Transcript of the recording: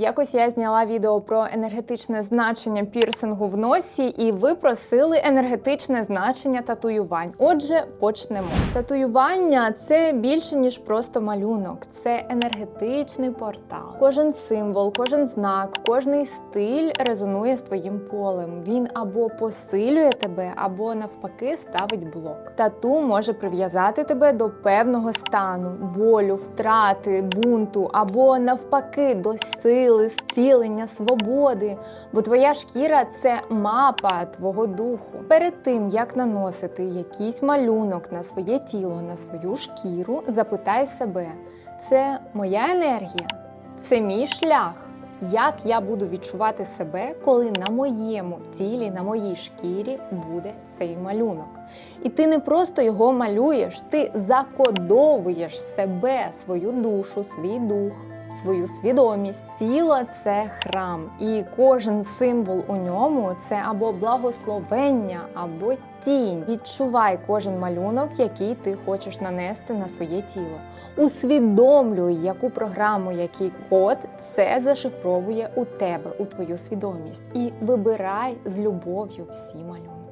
Якось я зняла відео про енергетичне значення пірсингу в носі, і ви просили енергетичне значення татуювань. Отже, почнемо. Татуювання це більше ніж просто малюнок, це енергетичний портал. Кожен символ, кожен знак, кожний стиль резонує з твоїм полем. Він або посилює тебе, або навпаки ставить блок. Тату може прив'язати тебе до певного стану, болю, втрати, бунту, або навпаки до сили, зцілення, свободи. Бо твоя шкіра це мапа твого духу. Перед тим як наносити якийсь малюнок на своє тіло, на свою шкіру, запитай себе: це моя енергія, це мій шлях. Як я буду відчувати себе, коли на моєму тілі, на моїй шкірі буде цей малюнок? І ти не просто його малюєш, ти закодовуєш себе, свою душу, свій дух, свою свідомість. Тіло це храм, і кожен символ у ньому це або благословення, або тінь. Відчувай кожен малюнок, який ти хочеш нанести на своє тіло. Усвідомлюй, яку програму, який код це зашифровує у тебе, у твою свідомість. І вибирай з любов'ю всі малюнки.